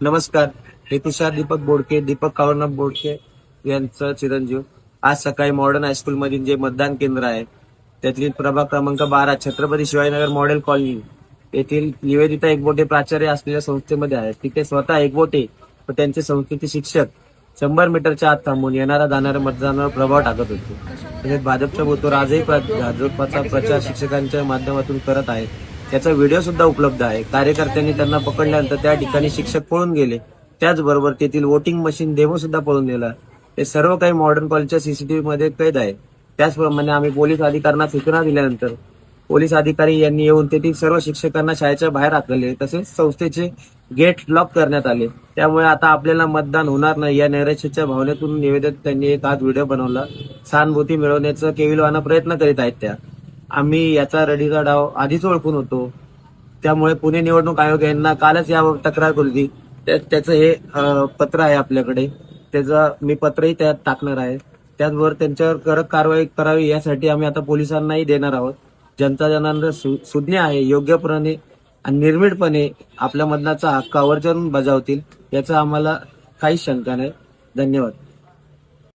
नमस्कार मी तुषार दीपक बोडके दीपक कावरनाथ बोडके यांचं चिरंजीव. आज सकाळी मॉडर्न हायस्कूल मधील जे मतदान केंद्र आहे त्यातील प्रभाग क्रमांक बारा छत्रपती शिवाजीनगर मॉडेल कॉलनी येथील निवेदिता एकबोटे प्राचार्य असलेल्या संस्थेमध्ये आहेत तिथे स्वतः एकबोटे व त्यांचे संस्थेचे शिक्षक शंभर मीटरच्या आत थांबून येणारा जाणाऱ्या मतदानावर प्रभाव टाकत होते. तसेच भाजपच्या बूथवर आजही भाजपचा प्रचार शिक्षकांच्या माध्यमातून करत आहे त्याचा व्हिडिओ सुद्धा उपलब्ध आहे. कार्यकर्त्यांनी त्यांना पकडल्यानंतर त्या ठिकाणी शिक्षक पळून गेले. त्याचबरोबर तेथील वोटिंग मशीन डेमो सुद्धा पळून गेला. हे सर्व काही मॉडर्न कॉलेजच्या सीसीटीव्ही मध्ये कैद आहे. त्याचप्रमाणे आम्ही पोलीस अधिकाऱ्यांना सूचना दिल्यानंतर पोलीस अधिकारी यांनी येऊन तेथील सर्व शिक्षकांना शाळेच्या बाहेर हाकलले तसेच संस्थेचे गेट लॉक करण्यात आले. त्यामुळे आता आपल्याला मतदान होणार नाही. या नैराश्याच्या भावनेतून निवेदन त्यांनी एक आज व्हिडिओ बनवला. सहानुभूती मिळवण्याचा केविलवाना प्रयत्न करीत आहेत त्या. आम्ही याचा रडीचा डाव आधीच ओळखून होतो. त्यामुळे पुणे निवडणूक आयोग यांना कालच यावर तक्रार केली. त्या- त्याचं हे पत्र आहे आपल्याकडे. त्याचं मी पत्रही त्यात टाकणार आहे. त्याचबरोबर त्यांच्यावर कडक कारवाई करावी यासाठी आम्ही आता पोलिसांनाही देणार आहोत. जनता जनांना सु- सुज्ञ आहे योग्यपणे आणि निर्मिळपणे आपल्या मतदानाचा हक्क आवर्जन बजावतील याचा आम्हाला काहीच शंका नाही. धन्यवाद.